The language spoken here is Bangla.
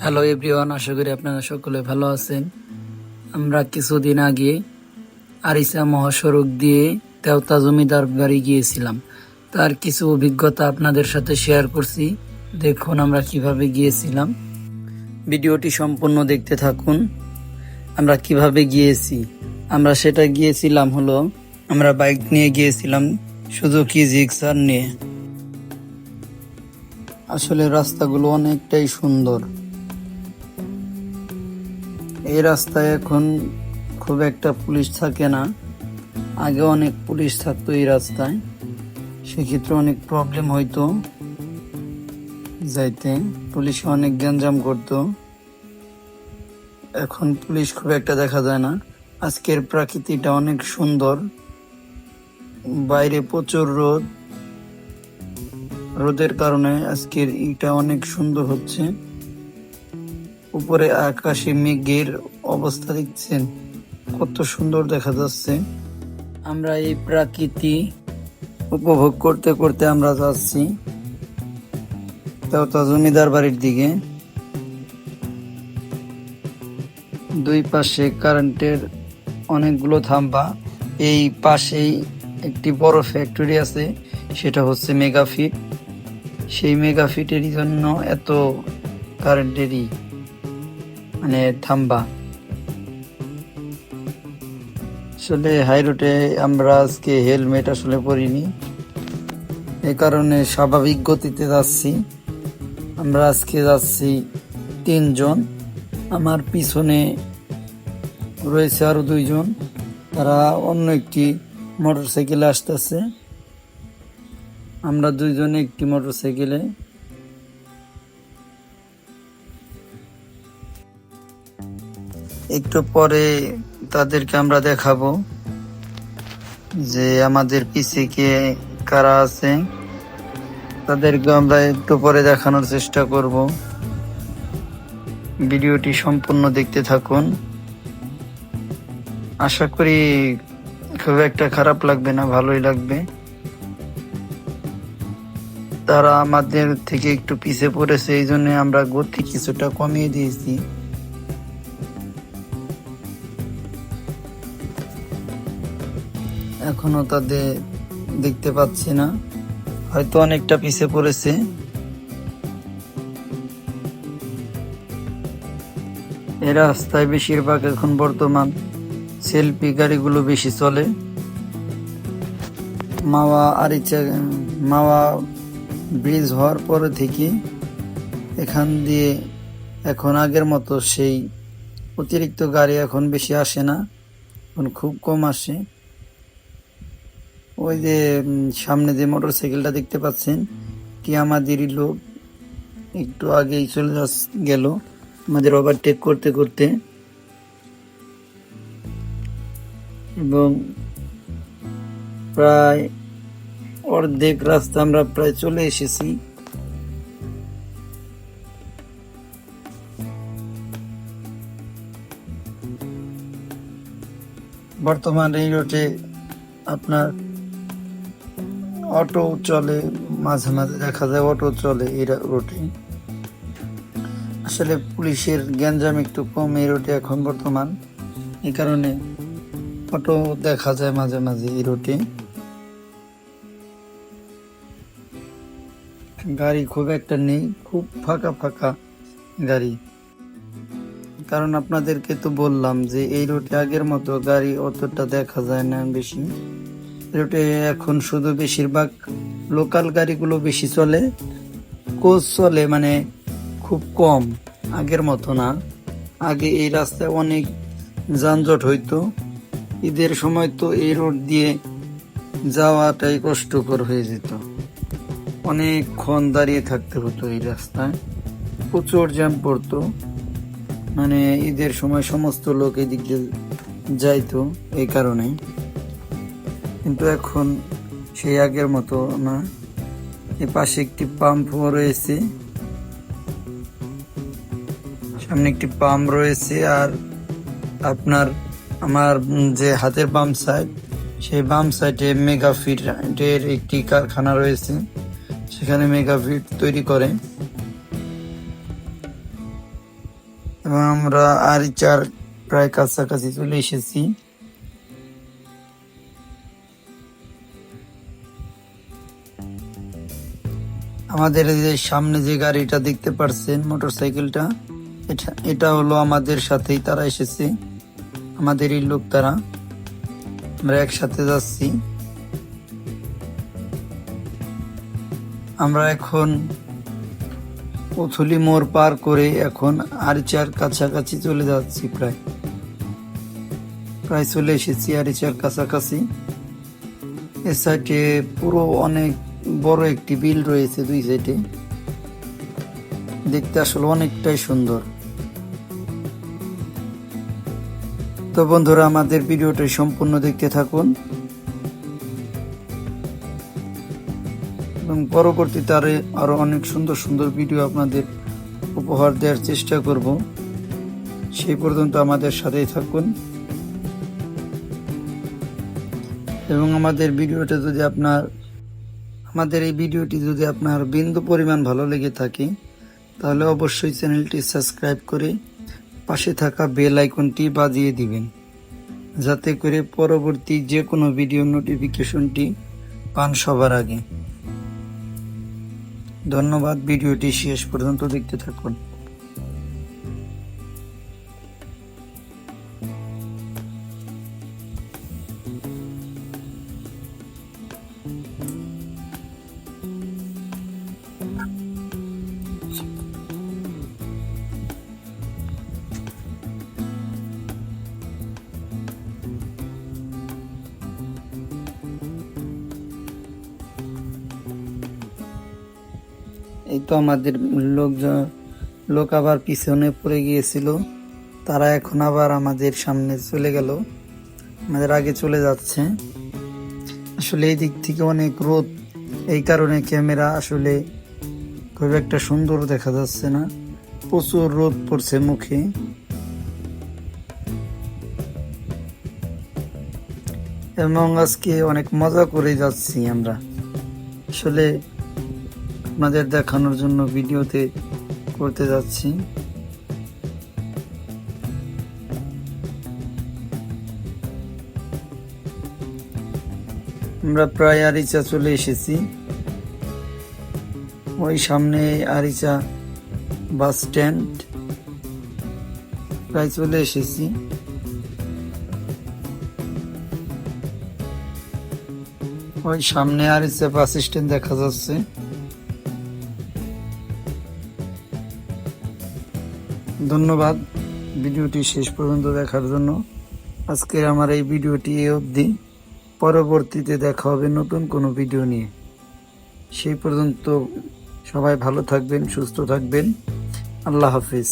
হ্যালো এভরিওয়ান আশা করি আপনারা সকলে ভালো আছেন। আমরা কিছুদিন আগে আরিসা মহাসড়ক দিয়ে তেওতা জমিদার বাড়ি গিয়েছিলাম। তার কিছু অভিজ্ঞতা আপনাদের সাথে শেয়ার করছি। দেখুন আমরা কীভাবে গিয়েছিলাম। ভিডিওটি সম্পূর্ণ দেখতে থাকুন। আমরা কীভাবে গিয়েছি? আমরা সেটা গিয়েছিলাম হলো, আমরা বাইক নিয়ে গিয়েছিলাম সুজুকি জিক্সার নিয়ে। আসলে রাস্তাগুলো অনেকটাই সুন্দর। এই রাস্তায় এখন খুব একটা পুলিশ থাকে না। আগে অনেক পুলিশ থাকতো এই রাস্তায়। সেক্ষেত্রে অনেক প্রবলেম হইতো। যাইতে পুলিশে অনেক গ্যাঞ্জাম করতো। এখন পুলিশ খুব একটা দেখা যায় না। আজকের প্রাকৃতিটা অনেক সুন্দর। বাইরে প্রচুর রোদ। রোদের কারণে আজকের ইটা অনেক সুন্দর হচ্ছে। উপরে আকাশে মেঘের অবস্থা দেখছেন। কত সুন্দর দেখা যাচ্ছে। আমরা এই প্রাকৃতি উপভোগ করতে করতে আমরা যাচ্ছি। জমিদার বাড়ির দিকে। দুই পাশে কারেন্টের অনেকগুলো থাম্বা। এই পাশেই একটি বড় ফ্যাক্টরি আছে, সেটা হচ্ছে মেগাফিট সেই মেগাফিটেরই জন্য এত কারেন্টেরই মানে থাম্বা। আসলে হাই রোডে আমরা আজকে হেলমেট আসলে পরিনি। এ কারণে স্বাভাবিক গতিতে যাচ্ছি। আমরা আজকে যাচ্ছি তিনজন। আমার পিছনে রয়েছে আরও দুইজন। তারা অন্য একটি মোটর সাইকেলে আসতেছে। আমরা দুইজনে একটি মোটর একটু পরে তাদেরকে আমরা দেখাবো যে আমাদের পিছে কে, কারা আছে। তাদেরকে আমরা একটু পরে দেখানোর চেষ্টা করব। ভিডিওটি সম্পূর্ণ দেখতে থাকুন। আশা করি খুব একটা খারাপ লাগবে না, ভালোই লাগবে। তারা আমাদের থেকে একটু পিছে পড়েছে, এই জন্য আমরা গতি কিছুটা কমিয়ে দিয়েছি। এখনও তাদের দেখতে পাচ্ছি না। হয়তো অনেকটা পিছে পড়েছে। এই রাস্তায় বেশিরভাগ এখন বর্তমান সেলফি গাড়িগুলো বেশি চলে। মাওয়া আরিচা, মাওয়া ব্রিজ হওয়ার পরে থেকে এখান দিয়ে এখন আগের মতো সেই অতিরিক্ত গাড়ি এখন বেশি আসে না, এখন খুব কম আসে। ওই যে সামনে যে মোটর সাইকেলটা দেখতে পাচ্ছেন, কি আমাদেরই লোক। একটু আগেই চলে গেল। আমাদের ওভারটেক করতে করতে। এবং প্রায় অর্ধেক রাস্তা আমরা প্রায় চলে এসেছি। বর্তমান এই রোডে আপনার অটো চলে, মাঝে মাঝে দেখা যায় অটো চলে এই রোডে আসলে পুলিশের গ্যাঞ্জাম একটু কম এই রোডে এখন বর্তমান। এই কারণে অটো দেখা যায় মাঝে মাঝে এই রোডে গাড়ি খুব একটা নেই, খুব ফাঁকা ফাঁকা গাড়ি। কারণ আপনাদেরকে তো বললাম যে এই রুটে আগের মতো গাড়ি অতটা দেখা যায় না বেশি। রুটে এখন শুধু বেশিরভাগ লোকাল গাড়িগুলো বেশি চলে। কোচ চলে মানে খুব কম, আগের মতো না। আগে এই রাস্তায় অনেক যানজট হইতো। ঈদের সময় তো এই রোড দিয়ে যাওয়াটাই কষ্টকর হয়ে যেত। অনেকক্ষণ দাঁড়িয়ে থাকতে হতো এই রাস্তায়। প্রচুর জ্যাম পড়তো। মানে ঈদের সময় সমস্ত লোক এদিক যাইতো এই কারণে কিন্তু এখন সেই আগের মতো না। এ পাশে একটি পাম্পও রয়েছে। সামনে একটি পাম্প রয়েছে আর আপনার আমার যে হাতের বাম সাইড সেই বাম সাইডে মেগা ফিটের একটি কারখানা রয়েছে। সেখানে মেগা ফিট তৈরি করে। এবং আমরা আরিচার প্রায় কাছাকাছি চলে এসেছি। আমাদের যে সামনে যে গাড়িটা দেখতে পারছেন, মোটরসাইকেলটা, এটা এটা হলো আমাদের সাথেই তারা এসেছে। আমাদের এই লোক তারা। আমরা একসাথে যাচ্ছি। আমরা এখন পথলি মোড় পার করে এখন আরিচার কাছাকাছি চলে যাচ্ছি প্রায়। প্রায় চলে এসেছি আরিচার কাছাকাছি। এ সাইডে পুরো অনেক বড় একটি বিল রয়েছে দুই সাইডে। দেখতে আসলে অনেকটাই সুন্দর। তো বন্ধুরা, আমাদের ভিডিওটি সম্পূর্ণ দেখতে থাকুন। এবং পরবর্তীতে আরও আরও অনেক সুন্দর সুন্দর ভিডিও আপনাদের উপহার দেওয়ার চেষ্টা করব। সেই পর্যন্ত আমাদের সাথেই থাকুন। এবং আমাদের ভিডিওটা যদি আপনার আমাদের এই ভিডিওটি যদি আপনার বিন্দু পরিমাণ ভালো লেগে থাকে, তাহলে অবশ্যই চ্যানেলটি সাবস্ক্রাইব করে পাশে থাকা বেল আইকনটি বাজিয়ে দিবেন, যাতে করে পরবর্তী যে কোনো ভিডিও নোটিফিকেশনটি পান সবার আগে। ধন্যবাদ, ভিডিওটি শেষ পর্যন্ত দেখতে থাকুন। এই তো আমাদের লোকজন, লোক আবার পিছনে পড়ে গিয়েছিল। তারা এখন আবার আমাদের সামনে চলে গেল। আমাদের আগে চলে যাচ্ছে। আসলে এই দিক থেকে অনেক রোদ। এই কারণে ক্যামেরা আসলে খুব একটা সুন্দর দেখা যাচ্ছে না। প্রচুর রোদ পড়ছে মুখে। এবং আজকে অনেক মজা করে যাচ্ছি আমরা। আসলে আপনাদের দেখানোর জন্য ভিডিওতে করতে যাচ্ছি। আমরা প্রায় আরিচা চলে এসেছি। ওই সামনে আরিচা বাস স্ট্যান্ড। প্রায় চলে এসেছি। ওই সামনে আরিচা বাস স্ট্যান্ড দেখা যাচ্ছে। ধন্যবাদ ভিডিওটি শেষ পর্যন্ত দেখার জন্য। আজকের আমার এই ভিডিওটি এ অবধি। পরবর্তীতে দেখা হবে নতুন কোনো ভিডিও নিয়ে। সেই পর্যন্ত সবাই ভালো থাকবেন, সুস্থ থাকবেন। আল্লাহ হাফিজ।